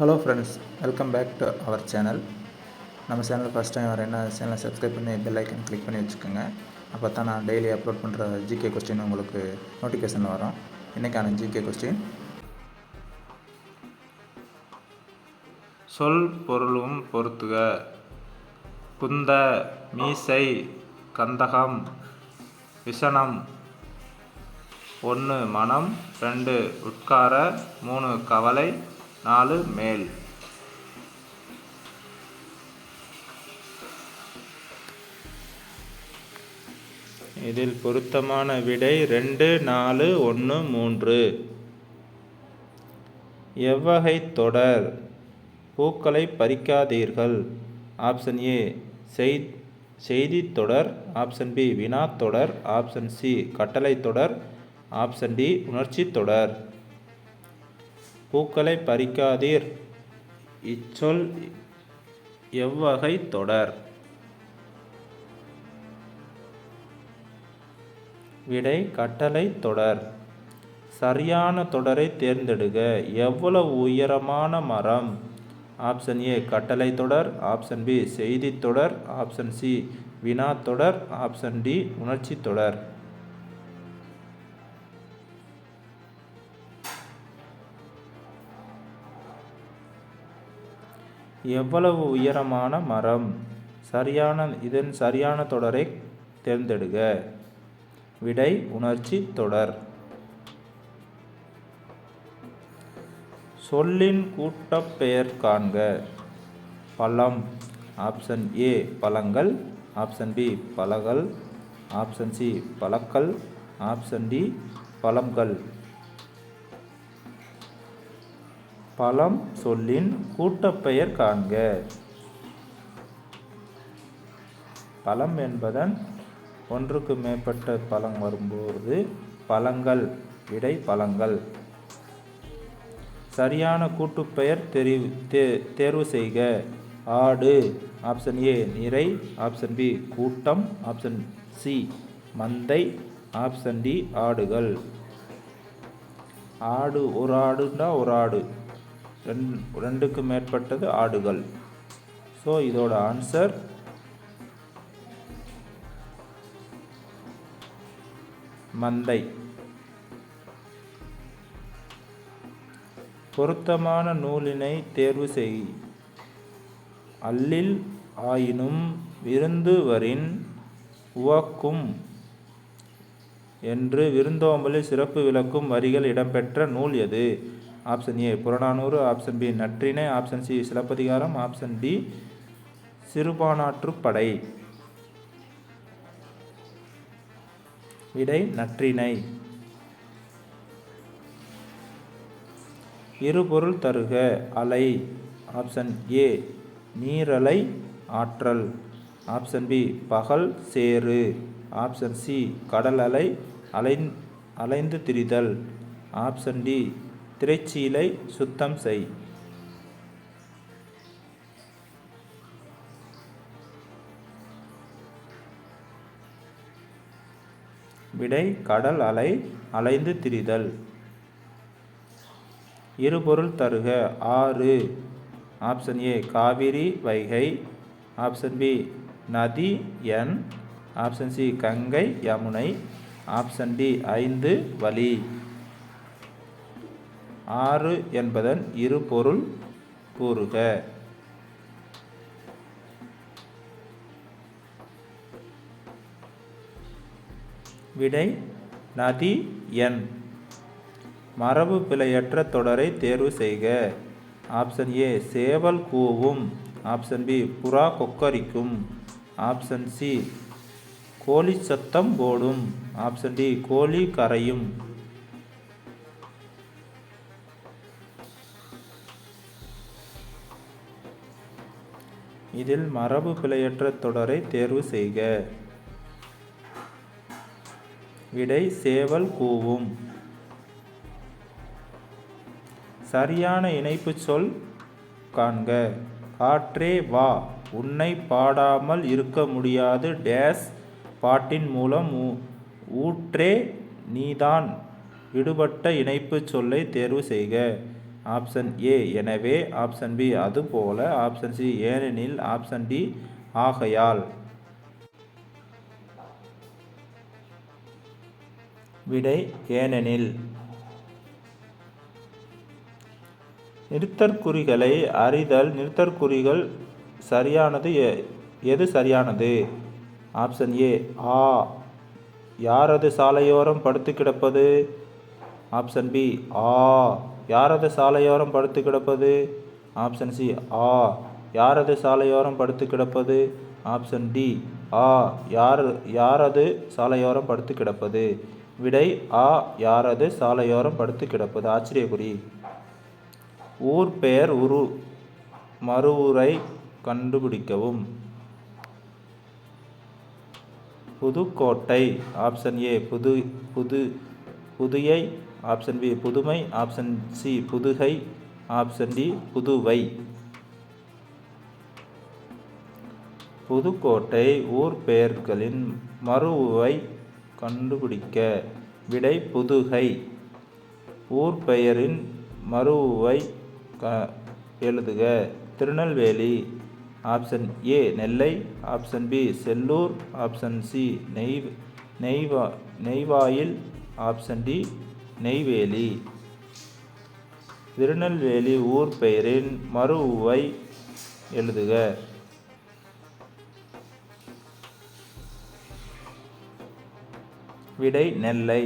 Hello friends welcome back to our channel நம்ம channel first time வர என்ன சேனலை சப்ஸ்கிரைப் பண்ணி பெல் ஐக்கன் கிளிக் பண்ணி வச்சுக்கோங்க. அப்போ தான் நான் டெய்லி அப்லோட் பண்ணுற ஜிகே கொஸ்டின் உங்களுக்கு நோட்டிஃபிகேஷனில் வரும். இன்றைக்கான ஜிகே கொஸ்டின் சொல் பொருளும் பொறுத்துக குந்த மீசை கந்தகம் விசனம் ஒன்று மனம் ரெண்டு உட்கார மூணு கவலை நாலு மேல். இதில் பொருத்தமான விடை ரெண்டு நாலு ஒன்று மூன்று. எவ்வகை தொடர். பூக்களை பறிக்காதீர்கள். ஆப்ஷன் ஏ செய் செய்தி தொடர். ஆப்ஷன் பி வினா தொடர். ஆப்ஷன் சி கட்டளை தொடர். ஆப்ஷன் டி உணர்ச்சி தொடர். பூக்களை பறிக்காதீர். இச்சொல் எவ்வகை தொடர். விடை கட்டளை தொடர். சரியான தொடரை தேர்ந்தெடுக. எவ்வளவு உயரமான மரம்? ஆப்ஷன் ஏ கட்டளை தொடர். ஆப்ஷன் பி செய்தி தொடர். ஆப்ஷன் சி வினா தொடர். ஆப்ஷன் டி உணர்ச்சி தொடர். எவ்வளவு உயரமான மரம்? சரியான இதன் சரியான தொடரை தேர்ந்தெடுக. விடை உணர்ச்சி தொடர். சொல்லின் கூட்டப்பெயர் காண்க. பழம். ஆப்ஷன் ஏ பழங்கள். ஆப்ஷன் பி பழகல் ஆப்ஷன் சி பழக்கல் ஆப்ஷன் டி பழங்கள் பழம் சொல்லின் கூட்டப்பெயர் காண்க. பழம் என்பதன் ஒன்றுக்கு மேற்பட்ட பழம் வரும்போது பழங்கள் விடை பழங்கள். சரியான கூட்டுப்பெயர் தெரிவு தே தேர்வு செய்க. ஆடு ஆப்ஷன் ஏ நிறை ஆப்ஷன் பி கூட்டம் ஆப்ஷன் சி மந்தை ஆப்ஷன் டி ஆடுகள். ஆடு ஒரு ஆடுண்டா ஒரு ஆடு. ரெண் ரெண்டுக்கு மேற்பட்டது ஆடுகள். ஸோ இதோட ஆன்சர் மந்தை. பொருத்தமான நூலினை தேர்வு செய். அல்லில் ஆயினும் விருந்துவரின் உவக்கும் என்று விருந்தோம்பலில் சிறப்பு விளக்கும் வரிகள் இடம்பெற்ற நூல் எது? Option A Purananuru option B Natrinai option C Silappathikaram option D Sirupanatruppadai. விடை நற்றிணை. இருபொருள் தருக அலை. ஆப்ஷன் ஏ நீரலை ஆற்றல். ஆப்ஷன் பி பகல் சேறு. ஆப்ஷன் சி கடல் அலை அலை அலைந்து திரிதல். ஆப்ஷன் டி திரைச்சீலை சுத்தம் செய். விடை கடல் அலை அலைந்து திரிதல். இருபொருள் தருக ஆறு. Option A Kaveri Vaigai. Option B நதி என். Option C Ganga Yamuna. Option D ஐந்து வழி ஆறு என்பதன் இரு பொருள் கூறுக. விடை நதி எண். மரபு பிழையற்ற தொடரை தேர்வு செய்க. ஆப்ஷன் ஏ சேவல் கூவும். ஆப்ஷன் பி புறா கொக்கரிக்கும். ஆப்ஷன் சி கோழி சத்தம் போடும். ஆப்ஷன் டி கோழி கரையும். இதில் மரபு பிழையற்ற தொடரை தேர்வு செய்க. விடை சேவல் கூவும். சரியான இணைப்பு சொல் காண்க. காற்றே வா. உன்னை பாடாமல் இருக்க முடியாது. டேஸ் பாட்டின் மூலம் ஊற்றே நீதான். விடுபட்ட இணைப்புச் சொல்லை தேர்வு செய்க. Option A. எனவே ஆப்ஷன் பி அதுபோல. ஆப்ஷன் சி ஏனெனில் ஆப்ஷன் டி ஆகையால். விடை ஏனெனில். நிறுத்தற்குறிகளை அறிதல். நிறுத்தற்குறிகள் சரியானது எ- எது சரியானது? Option A. ஆ. யாரது சாலையோரம் படுத்து கிடப்பது ஆப்ஷன் பி. ஆ. யாரது சாலையோரம் படுத்து கிடப்பது? ஆப்ஷன் சி ஆ. யாரது சாலையோரம் படுத்து கிடப்பது? ஆப்ஷன் டி ஆ. யார் யாரது சாலையோரம் படுத்து கிடப்பது? விடை ஆ. யாரது சாலையோரம் படுத்து கிடப்பது? ஆச்சரியக்குறி. ஊர் பெயர் உரு மறுவுரை கண்டுபிடிக்கவும். புதுக்கோட்டை ஆப்ஷன் ஏ புது புது புதியை ஆப்ஷன் பி புதுமை option C Pudugai option D Puduvai. Pudukkottai ஊர் பெயர்களின் மறுவை கண்டுபிடிக்க விடை புதுகை. ஊர் பெயரின் மறுவை க எழுதுக. Tirunelveli option A Nellai option B Sellur option C நெய் நெய்வா நெய்வாயில் ஆப்ஷன் டி நெய்வேலி. திருநெல்வேலி ஊர் பெயரின் மறுவை எழுதுக. விடை நெல்லை.